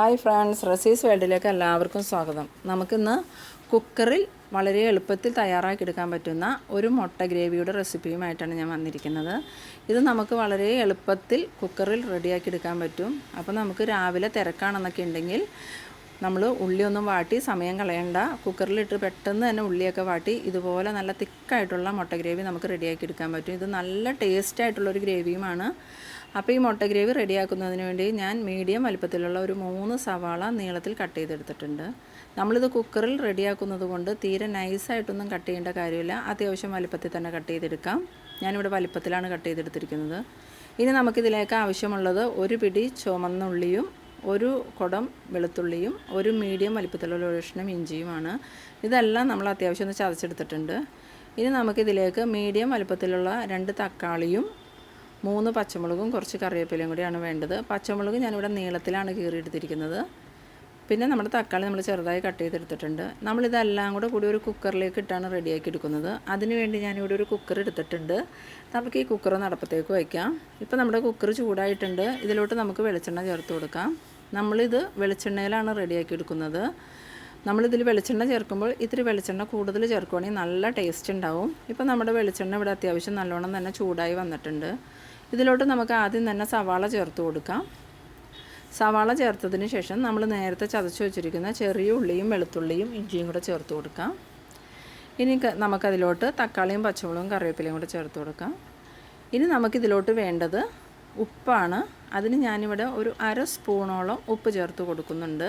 Hi friends റസീസ് വേൾഡിലേക്ക് എല്ലാവർക്കും സ്വാഗതം. നമുക്കിന്ന് കുക്കറിൽ വളരെ എളുപ്പത്തിൽ തയ്യാറാക്കിയെടുക്കാൻ പറ്റുന്ന ഒരു മുട്ട ഗ്രേവിയുടെ റെസിപ്പിയുമായിട്ടാണ് ഞാൻ വന്നിരിക്കുന്നത്. ഇത് നമുക്ക് വളരെ എളുപ്പത്തിൽ കുക്കറിൽ റെഡിയാക്കി എടുക്കാൻ പറ്റും. അപ്പോൾ നമുക്ക് രാവിലെ തിരക്കാണെന്നൊക്കെ ഉണ്ടെങ്കിൽ നമ്മൾ ഉള്ളിയൊന്നും വാട്ടി സമയം കളയണ്ട. കുക്കറിലിട്ട് പെട്ടെന്ന് തന്നെ ഉള്ളിയൊക്കെ വാട്ടി ഇതുപോലെ നല്ല തിക്കായിട്ടുള്ള മുട്ട ഗ്രേവി നമുക്ക് റെഡിയാക്കി എടുക്കാൻ പറ്റും. ഇത് നല്ല ടേസ്റ്റായിട്ടുള്ളൊരു ഗ്രേവിയുമാണ്. അപ്പോൾ ഈ മുട്ട ഗ്രേവി റെഡിയാക്കുന്നതിന് വേണ്ടി ഞാൻ മീഡിയം വലിപ്പത്തിലുള്ള ഒരു മൂന്ന് സവാള നീളത്തിൽ കട്ട് ചെയ്തെടുത്തിട്ടുണ്ട്. നമ്മളിത് കുക്കറിൽ റെഡിയാക്കുന്നത് കൊണ്ട് തീരെ നൈസായിട്ടൊന്നും കട്ട് ചെയ്യേണ്ട കാര്യമില്ല. അത്യാവശ്യം വലിപ്പത്തിൽ തന്നെ കട്ട് ചെയ്തെടുക്കാം. ഞാനിവിടെ വലിപ്പത്തിലാണ് കട്ട് ചെയ്തെടുത്തിരിക്കുന്നത്. ഇനി നമുക്കിതിലേക്ക് ആവശ്യമുള്ളത് ഒരു പിടി ചുമന്നുള്ളിയും ഒരു കുടം വെളുത്തുള്ളിയും ഒരു മീഡിയം വലിപ്പത്തിലുള്ള ഒരു ഇഞ്ചിയുമാണ്. ഇതെല്ലാം നമ്മൾ അത്യാവശ്യം ഒന്ന് ചതച്ചെടുത്തിട്ടുണ്ട്. ഇനി നമുക്കിതിലേക്ക് മീഡിയം വലിപ്പത്തിലുള്ള രണ്ട് തക്കാളിയും മൂന്ന് പച്ചമുളകും കുറച്ച് കറിവേപ്പിലയും കൂടിയാണ് വേണ്ടത്. പച്ചമുളക് ഞാനിവിടെ നീളത്തിലാണ് കീറിയെടുത്തിരിക്കുന്നത്. പിന്നെ നമ്മുടെ തക്കാളി നമ്മൾ ചെറുതായി കട്ട് ചെയ്തെടുത്തിട്ടുണ്ട്. നമ്മളിതെല്ലാം കൂടെ കൂടി ഒരു കുക്കറിലേക്ക് ഇട്ടാണ് റെഡിയാക്കി എടുക്കുന്നത്. അതിനുവേണ്ടി ഞാനിവിടെ ഒരു കുക്കർ എടുത്തിട്ടുണ്ട്. നമുക്ക് ഈ കുക്കർ നടപ്പത്തേക്ക് വയ്ക്കാം. ഇപ്പോൾ നമ്മുടെ കുക്കർ ചൂടായിട്ടുണ്ട്. ഇതിലോട്ട് നമുക്ക് വെളിച്ചെണ്ണ ചേർത്ത് കൊടുക്കാം. നമ്മളിത് വെളിച്ചെണ്ണയിലാണ് റെഡിയാക്കി എടുക്കുന്നത്. നമ്മളിതിൽ വെളിച്ചെണ്ണ ചേർക്കുമ്പോൾ ഇത്തിരി വെളിച്ചെണ്ണ കൂടുതൽ ചേർക്കുവാണെങ്കിൽ നല്ല ടേസ്റ്റ് ഉണ്ടാവും. ഇപ്പോൾ നമ്മുടെ വെളിച്ചെണ്ണ ഇവിടെ അത്യാവശ്യം നല്ലോണം തന്നെ ചൂടായി വന്നിട്ടുണ്ട്. ഇതിലോട്ട് നമുക്ക് ആദ്യം തന്നെ സവാള ചേർത്ത് കൊടുക്കാം. സവാള ചേർത്തതിന് ശേഷം നമ്മൾ നേരത്തെ ചതച്ച് വെച്ചിരിക്കുന്ന ചെറിയ ഉള്ളിയും വെളുത്തുള്ളിയും ഇഞ്ചിയും കൂടെ ചേർത്ത് കൊടുക്കാം. ഇനി നമുക്കതിലോട്ട് തക്കാളിയും പച്ചമുളകും കറിവേപ്പിലയും കൂടെ ചേർത്ത് കൊടുക്കാം. ഇനി നമുക്കിതിലോട്ട് വേണ്ടത് ഉപ്പാണ്. അതിന് ഞാനിവിടെ ഒരു അര സ്പൂണോളം ഉപ്പ് ചേർത്ത് കൊടുക്കുന്നുണ്ട്.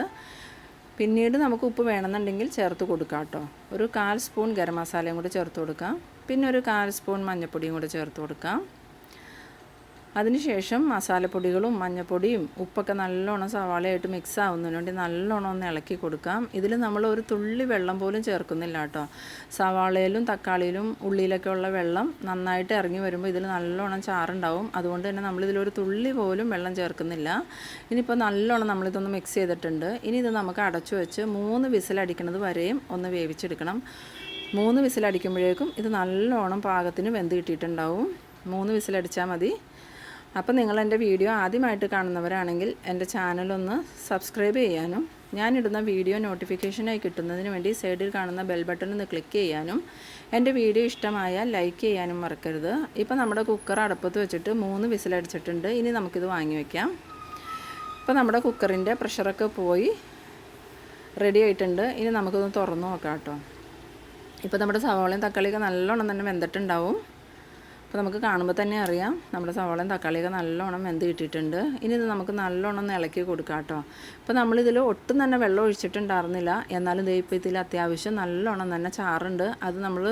പിന്നീട് നമുക്ക് ഉപ്പ് വേണമെന്നുണ്ടെങ്കിൽ ചേർത്ത് കൊടുക്കാം കേട്ടോ. ഒരു കാൽ സ്പൂൺ ഗരം മസാലയും കൂടി ചേർത്ത് കൊടുക്കാം. പിന്നെ ഒരു കാൽ സ്പൂൺ മഞ്ഞൾപ്പൊടിയും കൂടി ചേർത്ത് കൊടുക്കാം. അതിനുശേഷം മസാലപ്പൊടികളും മഞ്ഞൾപ്പൊടിയും ഉപ്പൊക്കെ നല്ലോണം സവാളയായിട്ട് മിക്സ് ആവുന്നതിന് വേണ്ടി നല്ലോണം ഒന്ന് ഇളക്കി കൊടുക്കാം. ഇതിൽ നമ്മൾ ഒരു തുള്ളി വെള്ളം പോലും ചേർക്കുന്നില്ല കേട്ടോ. സവാളയിലും തക്കാളിയിലും ഉള്ളിയിലൊക്കെ ഉള്ള വെള്ളം നന്നായിട്ട് ഇറങ്ങി വരുമ്പോൾ ഇതിൽ നല്ലോണം ചാറുണ്ടാവും. അതുകൊണ്ട് തന്നെ നമ്മളിതിലൊരു തുള്ളി പോലും വെള്ളം ചേർക്കുന്നില്ല. ഇനിയിപ്പോൾ നല്ലോണം നമ്മളിതൊന്ന് മിക്സ് ചെയ്തിട്ടുണ്ട്. ഇനി ഇത് നമുക്ക് അടച്ചു വെച്ച് മൂന്ന് വിസിലടിക്കുന്നത് വരെയും ഒന്ന് വേവിച്ചെടുക്കണം. മൂന്ന് വിസിലടിക്കുമ്പോഴേക്കും ഇത് നല്ലോണം പാകത്തിന് വെന്ത് കിട്ടിയിട്ടുണ്ടാവും. മൂന്ന് വിസിലടിച്ചാൽ മതി. അപ്പോൾ നിങ്ങൾ എന്റെ വീഡിയോ ആദ്യമായിട്ട് കാണുന്നവരാണെങ്കിൽ എന്റെ ചാനലൊന്ന് സബ്സ്ക്രൈബ് ചെയ്യാനും ഞാനിടുന്ന വീഡിയോ നോട്ടിഫിക്കേഷനായി കിട്ടുന്നതിന് വേണ്ടി സൈഡിൽ കാണുന്ന ബെൽ ബട്ടൺ ഒന്ന് ക്ലിക്ക് ചെയ്യാനും എന്റെ വീഡിയോ ഇഷ്ടമായാൽ ലൈക്ക് ചെയ്യാനും മറക്കരുത്. ഇപ്പോൾ നമ്മുടെ കുക്കർ അടുപ്പത്ത് വെച്ചിട്ട് മൂന്ന് വിസിലടിച്ചിട്ടുണ്ട്. ഇനി നമുക്കിത് വാങ്ങി വയ്ക്കാം ഇപ്പോൾ നമ്മുടെ കുക്കറിന്റെ പ്രഷറൊക്കെ പോയി റെഡി ആയിട്ടുണ്ട്. ഇനി നമുക്കൊന്ന് തുറന്നു നോക്കാം കേട്ടോ. ഇപ്പോൾ നമ്മുടെ സവാളയും തക്കാളിയൊക്കെ നല്ലോണം തന്നെ വെന്തിട്ടുണ്ടാവും. അപ്പോൾ നമുക്ക് കാണുമ്പോൾ തന്നെ അറിയാം. നമ്മുടെ സവാളയും തക്കാളിയൊക്കെ നല്ലോണം വെന്ത് കിട്ടിയിട്ടുണ്ട്. ഇനി ഇത് നമുക്ക് നല്ലോണം ഒന്ന് ഇളക്കി കൊടുക്കാം കേട്ടോ. അപ്പോൾ നമ്മളിതിൽ ഒട്ടും തന്നെ വെള്ളം ഒഴിച്ചിട്ടുണ്ടായിരുന്നില്ല. എന്നാലും ദയപ്പത്തിൽ ഇതിൽ അത്യാവശ്യം നല്ലോണം തന്നെ ചാറുണ്ട്. അത് നമ്മൾ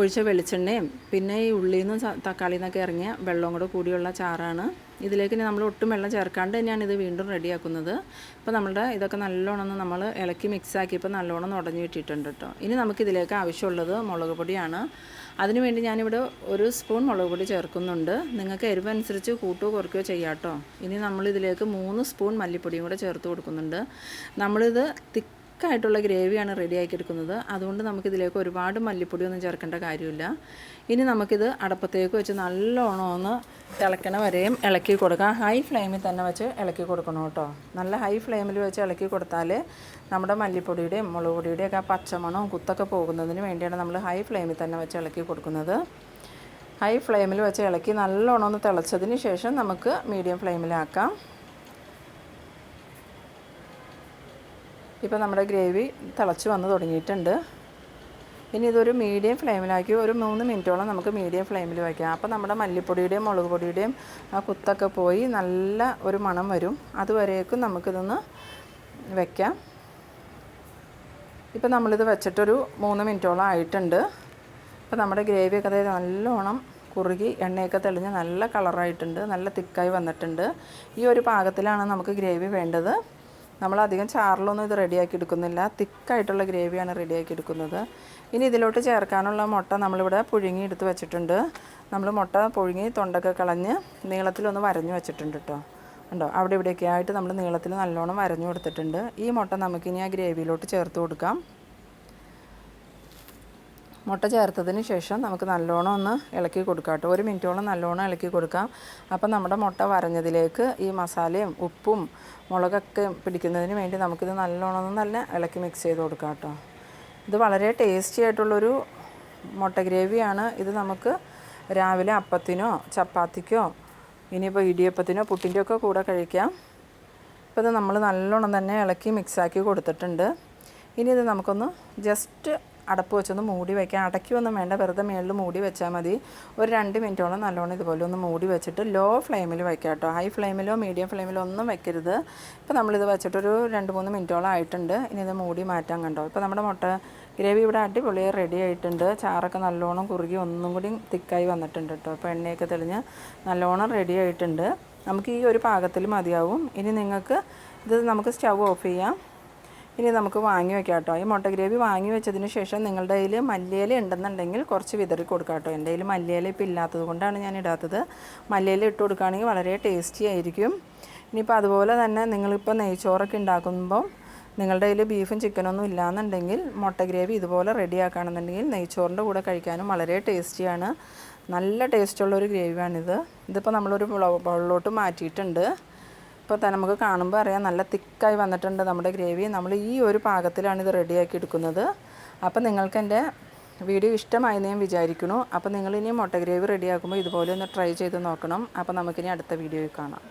ഒഴിച്ച വെളിച്ചെണ്ണയും പിന്നെ ഈ ഉള്ളിയിൽ നിന്ന് തക്കാളിയിൽ നിന്നൊക്കെ ഇറങ്ങിയ വെള്ളവും കൂടെ കൂടിയുള്ള ചാറാണ്. ഇതിലേക്ക് നമ്മൾ ഒട്ടും വെള്ളം ചേർക്കാണ്ട് തന്നെയാണ് ഇത് വീണ്ടും റെഡിയാക്കുന്നത്. ഇപ്പോൾ നമ്മളുടെ ഇതൊക്കെ നല്ലോണം നമ്മൾ ഇളക്കി മിക്സ് ഇപ്പോൾ നല്ലോണം ഉടഞ്ഞു കിട്ടിയിട്ടുണ്ട് കേട്ടോ. ഇനി നമുക്കിതിലേക്ക് ആവശ്യമുള്ളത് മുളക് പൊടിയാണ്. അതിനുവേണ്ടി ഞാനിവിടെ ഒരു സ്പൂൺ മുളക് പൊടി ചേർക്കുന്നുണ്ട്. നിങ്ങൾക്ക് എരിവനുസരിച്ച് കൂട്ടുകയോ കുറയ്ക്കുകയോ ചെയ്യാം കേട്ടോ. ഇനി നമ്മളിതിലേക്ക് മൂന്ന് സ്പൂൺ മല്ലിപ്പൊടിയും കൂടെ ചേർത്ത് കൊടുക്കുന്നുണ്ട്. നമ്മളിത് തിക്ക് തിക്കായിട്ടുള്ള ഗ്രേവിയാണ് റെഡിയാക്കി എടുക്കുന്നത് അതുകൊണ്ട് നമുക്കിതിലേക്ക് ഒരുപാട് മല്ലിപ്പൊടിയൊന്നും ചേർക്കേണ്ട കാര്യമില്ല. ഇനി നമുക്കിത് അടപ്പത്തേക്ക് വെച്ച് നല്ലോണം ഒന്ന് തിളക്കണ വരെയും ഇളക്കി കൊടുക്കാം. ഹൈ ഫ്ലെയിമിൽ തന്നെ വെച്ച് ഇളക്കി കൊടുക്കണം കേട്ടോ. നല്ല ഹൈ ഫ്ലെയിമിൽ വെച്ച് ഇളക്കി കൊടുത്താൽ നമ്മുടെ മല്ലിപ്പൊടിയുടെയും മുളക് പൊടിയുടെയൊക്കെ പച്ചമണവും കുത്തൊക്കെ പോകുന്നതിന് വേണ്ടിയാണ് നമ്മൾ ഹൈ ഫ്ലെയിമിൽ തന്നെ വെച്ച് ഇളക്കി കൊടുക്കുന്നത്. ഹൈ ഫ്ലെയിമിൽ വെച്ച് ഇളക്കി നല്ലോണം ഒന്ന് തിളച്ചതിന് ശേഷം നമുക്ക് മീഡിയം ഫ്ലെയിമിലാക്കാം. ഇപ്പോൾ നമ്മുടെ ഗ്രേവി തിളച്ച് വന്ന് തുടങ്ങിയിട്ടുണ്ട്. ഇനി ഇതൊരു മീഡിയം ഫ്ലെയിമിലാക്കി ഒരു മൂന്ന് മിനിറ്റോളം നമുക്ക് മീഡിയം ഫ്ലെയിമിൽ വയ്ക്കാം. അപ്പോൾ നമ്മുടെ മല്ലിപ്പൊടിയുടെയും മുളക് പൊടിയുടെയും ആ കുത്തൊക്കെ പോയി നല്ല ഒരു മണം വരും. അതുവരേക്കും നമുക്കിതൊന്ന് വയ്ക്കാം. ഇപ്പോൾ നമ്മളിത് വെച്ചിട്ടൊരു മൂന്ന് മിനിറ്റോളം ആയിട്ടുണ്ട്. അപ്പോൾ നമ്മുടെ ഗ്രേവിയൊക്കെ അതായത് നല്ലോണം കുറുകി എണ്ണയൊക്കെ തെളിഞ്ഞ് നല്ല കളറായിട്ടുണ്ട്. നല്ല തിക്കായി വന്നിട്ടുണ്ട്. ഈ ഒരു പാകത്തിലാണ് നമുക്ക് ഗ്രേവി വേണ്ടത്. നമ്മളധികം ചാറിലൊന്നും ഇത് റെഡിയാക്കി എടുക്കുന്നില്ല. തിക്കായിട്ടുള്ള ഗ്രേവിയാണ് റെഡിയാക്കി എടുക്കുന്നത്. ഇനി ഇതിലോട്ട് ചേർക്കാനുള്ള മുട്ട നമ്മളിവിടെ പുഴുങ്ങി എടുത്ത് വെച്ചിട്ടുണ്ട്. നമ്മൾ മുട്ട പുഴുങ്ങി തൊണ്ടൊക്കെ കളഞ്ഞ് നീളത്തിലൊന്ന് വരഞ്ഞു വെച്ചിട്ടുണ്ട് കേട്ടോ. ഉണ്ടോ അവിടെ ഇവിടെയൊക്കെ ആയിട്ട് നമ്മൾ നീളത്തിൽ നല്ലോണം വരഞ്ഞു കൊടുത്തിട്ടുണ്ട്. ഈ മുട്ട നമുക്കിനി ആ ഗ്രേവിയിലോട്ട് ചേർത്ത് കൊടുക്കാം. മുട്ട ചേർത്തതിന് ശേഷം നമുക്ക് നല്ലോണം ഒന്ന് ഇളക്കി കൊടുക്കാം കേട്ടോ. ഒരു മിനിറ്റോളം നല്ലോണം ഇളക്കി കൊടുക്കാം. അപ്പം നമ്മുടെ മുട്ട വരഞ്ഞതിലേക്ക് ഈ മസാലയും ഉപ്പും മുളകൊക്കെ പിടിക്കുന്നതിന് വേണ്ടി നമുക്കിത് നല്ലോണം ഒന്ന് നല്ല ഇളക്കി മിക്സ് ചെയ്ത് കൊടുക്കാം കേട്ടോ. ഇത് വളരെ ടേസ്റ്റി ആയിട്ടുള്ളൊരു മുട്ട ഗ്രേവിയാണ്. ഇത് നമുക്ക് രാവിലെ അപ്പത്തിനോ ചപ്പാത്തിക്കോ ഇനിയിപ്പോൾ ഇടിയപ്പത്തിനോ പുട്ടിന്റെ ഒക്കെ കൂടെ കഴിക്കാം. അപ്പോൾ ഇത് നമ്മൾ നല്ലോണം തന്നെ ഇളക്കി മിക്സാക്കി കൊടുത്തിട്ടുണ്ട്. ഇനി ഇത് നമുക്കൊന്ന് ജസ്റ്റ് അടപ്പ് വെച്ചൊന്ന് മൂടി വയ്ക്കാം അടയ്ക്കൊന്നും വേണ്ട വെറുതെ മേളിൽ മൂടി വെച്ചാൽ മതി. ഒരു രണ്ട് മിനിറ്റോളം നല്ലോണം ഇതുപോലെ ഒന്ന് മൂടി വെച്ചിട്ട് ലോ ഫ്ലെയിമിൽ വയ്ക്കാം കേട്ടോ. ഹൈ ഫ്ലെയിമിലോ മീഡിയം ഫ്ലെയിമിലോ ഒന്നും വെക്കരുത്. ഇപ്പോൾ നമ്മളിത് വെച്ചിട്ടൊരു രണ്ട് മൂന്ന് മിനിറ്റോളം ആയിട്ടുണ്ട്. ഇനി ഇത് മൂടി മാറ്റാൻ കണ്ടോ. ഇപ്പോൾ നമ്മുടെ മുട്ട ഗ്രേവി ഇവിടെ അടിപൊളിയായി റെഡി ആയിട്ടുണ്ട്. ചാറൊക്കെ നല്ലോണം കുറുകി ഒന്നും കൂടി തിക്കായി വന്നിട്ടുണ്ട് കേട്ടോ. അപ്പോൾ എണ്ണയൊക്കെ തെളിഞ്ഞ് നല്ലോണം റെഡി ആയിട്ടുണ്ട്. നമുക്ക് ഈ ഒരു പാകത്തിൽ മതിയാവും. ഇനി നിങ്ങൾക്ക് ഇത് നമുക്ക് സ്റ്റൗ ഓഫ് ചെയ്യാം. ഇനി നമുക്ക് വാങ്ങി വെക്കാം കേട്ടോ ഈ മുട്ട ഗ്രേവി വാങ്ങി വെച്ചതിന് ശേഷം നിങ്ങളുടെ കയ്യിൽ മല്ലിയില ഉണ്ടെന്നുണ്ടെങ്കിൽ കുറച്ച് വിതറി കൊടുക്കാം കേട്ടോ എന്റെ കയ്യിൽ മല്ലിയില ഇപ്പം ഇല്ലാത്തത് കൊണ്ടാണ് ഞാൻ ഇടാത്തത്. മല്ലിയില ഇട്ട് കൊടുക്കുകയാണെങ്കിൽ വളരെ ടേസ്റ്റി ആയിരിക്കും. ഇനിയിപ്പോൾ അതുപോലെ തന്നെ നിങ്ങളിപ്പോൾ നെയ്ച്ചോറൊക്കെ ഉണ്ടാക്കുമ്പോൾ നിങ്ങളുടെ കയ്യിൽ ബീഫും ചിക്കനൊന്നും ഇല്ലാന്നുണ്ടെങ്കിൽ മുട്ട ഗ്രേവി ഇതുപോലെ റെഡി ആക്കുകയാണെന്നുണ്ടെങ്കിൽ നെയ്ച്ചോറിന്റെ കൂടെ കഴിക്കാനും വളരെ ടേസ്റ്റിയാണ് നല്ല ടേസ്റ്റുള്ളൊരു ഗ്രേവിയാണിത്. ഇതിപ്പോൾ നമ്മളൊരു ബൗളിലോട്ട് മാറ്റിയിട്ടുണ്ട്. ഇപ്പോൾ നമുക്ക് കാണുമ്പോൾ അറിയാം നല്ല തിക്കായി വന്നിട്ടുണ്ട് നമ്മുടെ ഗ്രേവി. നമ്മൾ ഈ ഒരു പാകത്തിലാണ് ഇത് റെഡിയാക്കി എടുക്കുന്നത്. അപ്പോൾ നിങ്ങൾക്ക് എന്റെ വീഡിയോ ഇഷ്ടമായി ഞാൻ വിചാരിക്കുന്നു. അപ്പോൾ നിങ്ങൾ ഇനി മുട്ട ഗ്രേവി റെഡിയാക്കുമ്പോൾ ഇതുപോലെ ഒന്ന് ട്രൈ ചെയ്ത് നോക്കണം. അപ്പോൾ നമുക്കിനി അടുത്ത വീഡിയോയിൽ കാണാം.